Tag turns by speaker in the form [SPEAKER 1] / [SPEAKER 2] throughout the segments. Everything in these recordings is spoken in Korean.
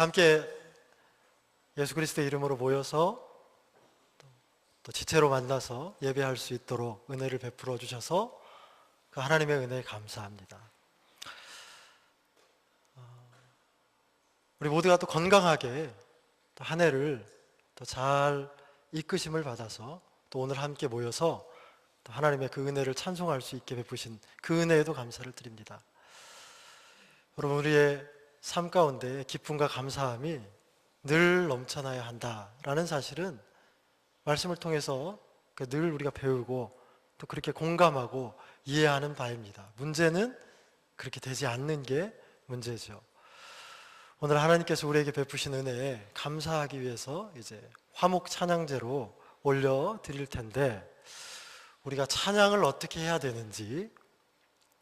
[SPEAKER 1] 함께 예수 그리스도의 이름으로 모여서 또- 또 지체로 만나서 예배할 수 있도록 은혜를 베풀어 주셔서 그 하나님의 은혜에 감사합니다. 어, 우리 모두가 또 건강하게 또한 해를 또 잘 이끄심을 받아서 또 오늘 함께 모여서 또 하나님의 그 은혜를 찬송할 수 있게 베푸신 그 은혜에도 감사를 드립니다. 여러분 우리의 삶 가운데 기쁨과 감사함이 늘 넘쳐나야 한다라는 사실은 말씀을 통해서 그늘 우리가 배우고 또 그렇게 공감하고 이해하는 바입니다. 문제는 그렇게 되지 않는 게 문제죠. 오늘 하나님께서 우리에게 베푸신 은혜에 감사하기 위해서 이제 화목 찬양제로 올려 드릴 텐데 우리가 찬양을 어떻게 해야 되는지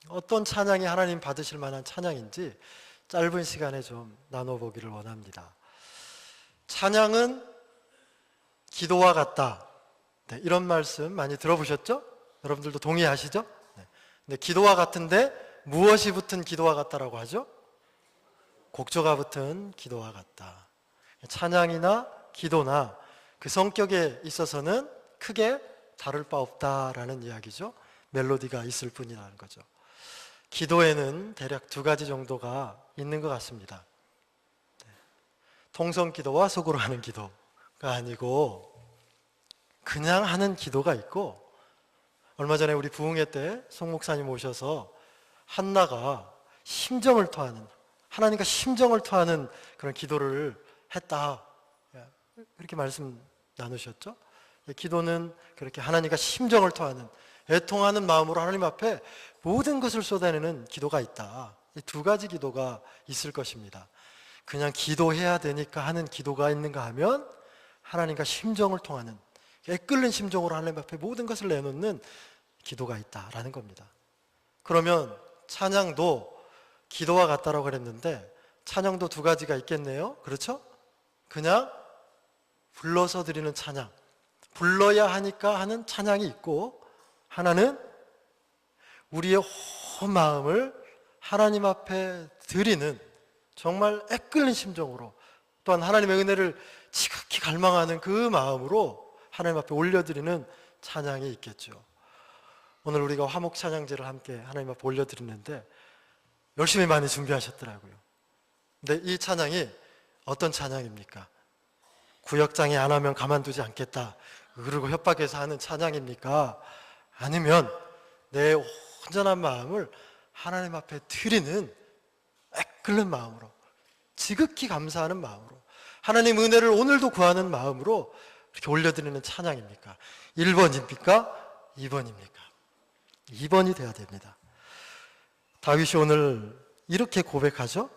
[SPEAKER 1] 어떤 찬양이 하나님 받으실 만한 찬양인지 짧은 시간에 좀 나눠보기를 원합니다. 찬양은 기도와 같다. 네, 이런 말씀 많이 들어보셨죠? 여러분들도 동의하시죠? 네. 근데 기도와 같은데 무엇이 붙은 기도와 같다라고 하죠? 곡조가 붙은 기도와 같다. 찬양이나 기도나 그 성격에 있어서는 크게 다를 바 없다라는 이야기죠. 멜로디가 있을 뿐이라는 거죠. 기도에는 대략 두 가지 정도가 있는 것 같습니다. 네. 통성 기도와 속으로 하는 기도가 아니고 그냥 하는 기도가 있고 얼마 전에 우리 부흥회 때 송 목사님 오셔서 한나가 심정을 토하는 하나님과 심정을 토하는 그런 기도를 했다. 그렇게 말씀 나누셨죠? 기도는 그렇게 하나님과 심정을 토하는 애통하는 마음으로 하나님 앞에 모든 것을 쏟아내는 기도가 있다. 이 두 가지 기도가 있을 것입니다. 그냥 기도해야 되니까 하는 기도가 있는가 하면 하나님과 심정을 통하는 애끓는 심정으로 하나님 앞에 모든 것을 내놓는 기도가 있다라는 겁니다. 그러면 찬양도 기도와 같다라고 그랬는데 찬양도 두 가지가 있겠네요. 그렇죠? 그냥 불러서 드리는 찬양. 불러야 하니까 하는 찬양이 있고 하나는 우리의 온 마음을 하나님 앞에 드리는 정말 애끓는 심정으로 또한 하나님의 은혜를 지극히 갈망하는 그 마음으로 하나님 앞에 올려드리는 찬양이 있겠죠. 오늘 우리가 화목 찬양제를 함께 하나님 앞에 올려드리는데 열심히 많이 준비하셨더라고요. 근데 이 찬양이 어떤 찬양입니까? 구역장에 안 하면 가만두지 않겠다. 그리고 협박해서 하는 찬양입니까? 아니면 내 온전한 마음을 하나님 앞에 드리는 애끓는 마음으로 지극히 감사하는 마음으로 하나님 은혜를 오늘도 구하는 마음으로 이렇게 올려드리는 찬양입니까? 1번입니까? 2번입니까? 2번이 돼야 됩니다. 다윗이 오늘 이렇게 고백하죠?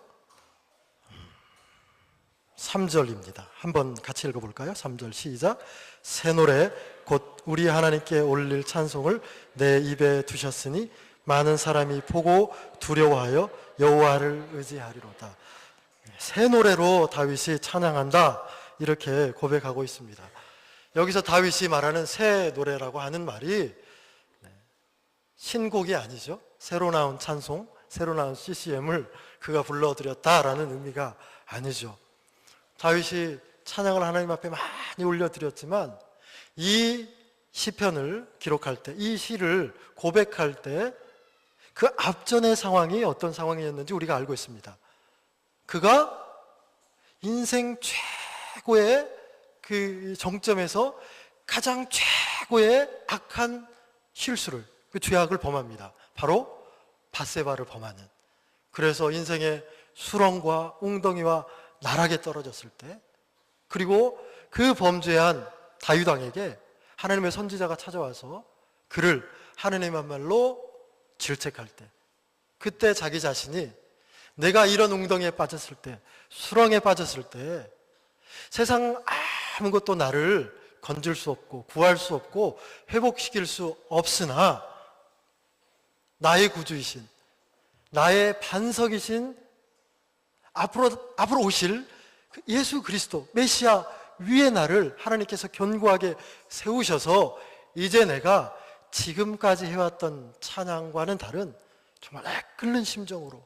[SPEAKER 1] 3절입니다. 한번 같이 읽어볼까요? 3절 시작. 새 노래 곧 우리 하나님께 올릴 찬송을 내 입에 두셨으니 많은 사람이 보고 두려워하여 여호와를 의지하리로다. 새 노래로 다윗이 찬양한다 이렇게 고백하고 있습니다. 여기서 다윗이 말하는 새 노래라고 하는 말이 네, 신곡이 아니죠. 새로 나온 찬송, 새로 나온 CCM을 그가 불러드렸다라는 의미가 아니죠. 다윗이 찬양을 하나님 앞에 많이 올려드렸지만 이 시편을 기록할 때, 이 시를 고백할 때 그 앞전의 상황이 어떤 상황이었는지 우리가 알고 있습니다. 그가 인생 최고의 그 정점에서 가장 최고의 악한 실수를, 그 죄악을 범합니다. 바로 바세바를 범하는. 그래서 인생의 수렁과 웅덩이와 나락에 떨어졌을 때, 그리고 그 범죄한 다윗 왕에게 하나님의 선지자가 찾아와서 그를 하나님의 말로 질책할 때, 그때 자기 자신이 내가 이런 웅덩이에 빠졌을 때, 수렁에 빠졌을 때, 세상 아무것도 나를 건질 수 없고, 구할 수 없고, 회복시킬 수 없으나, 나의 구주이신, 나의 반석이신, 앞으로, 앞으로 오실 그 예수 그리스도, 메시아 위에 나를 하나님께서 견고하게 세우셔서, 이제 내가 지금까지 해왔던 찬양과는 다른 정말 애끓는 심정으로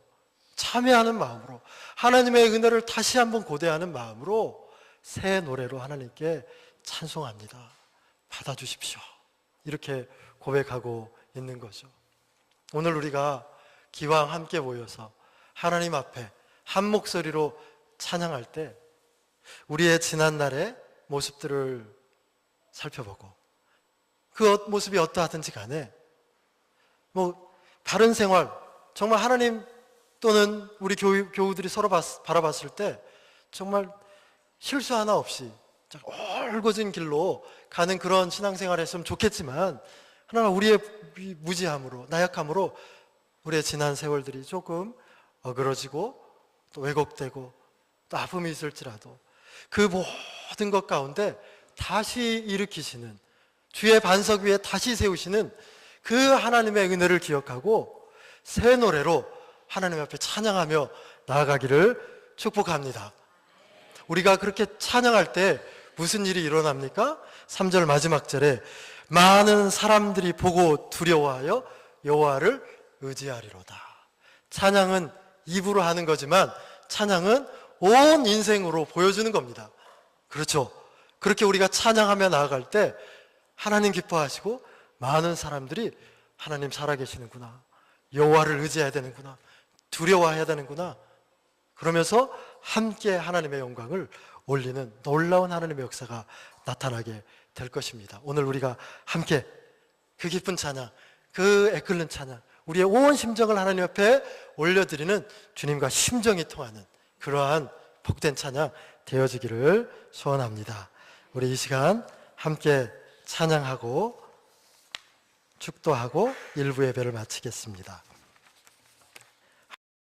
[SPEAKER 1] 참여하는 마음으로 하나님의 은혜를 다시 한번 고대하는 마음으로 새 노래로 하나님께 찬송합니다. 받아주십시오. 이렇게 고백하고 있는 거죠. 오늘 우리가 기왕 함께 모여서 하나님 앞에 한 목소리로 찬양할 때 우리의 지난날의 모습들을 살펴보고 그 어- 모습이 어떠하든지 간에 뭐 다른 생활 정말 하나님 또는 우리 교우, 교우들이 서로 봤- 바라봤을 때 정말 실수 하나 없이 쫙 올곧은 길로 가는 그런 신앙생활을 했으면 좋겠지만 하나 우리의 이 무지함으로 나약함으로 우리의 지난 세월들이 조금 어그러지고 또 왜곡되고 또 아픔이 있을지라도 그 모든 것 가운데 다시 일으키시는 주의 반석 위에 다시 세우시는 그 하나님의 은혜를 기억하고 새 노래로 하나님 앞에 찬양하며 나아가기를 축복합니다. 우리가 그렇게 찬양할 때 무슨 일이 일어납니까? 3절 마지막 절에 많은 사람들이 보고 두려워하여 여호와를 의지하리로다. 찬양은 입으로 하는 거지만 찬양은 온 인생으로 보여주는 겁니다. 그렇죠. 그렇게 우리가 찬양하며 나아갈 때 하나님 기뻐하시고 많은 사람들이 하나님 살아계시는구나. 여호와를 의지해야 되는구나. 두려워해야 되는구나. 그러면서 함께 하나님의 영광을 올리는 놀라운 하나님의 역사가 나타나게 될 것입니다. 오늘 우리가 함께 그 기쁜 찬양, 그 애끓는 찬양, 우리의 온 심정을 하나님 앞에 올려드리는 주님과 심정이 통하는 그러한 복된 찬양 되어지기를 소원합니다. 우리 이 시간 함께 찬양하고 축도하고 일부 예배를 마치겠습니다.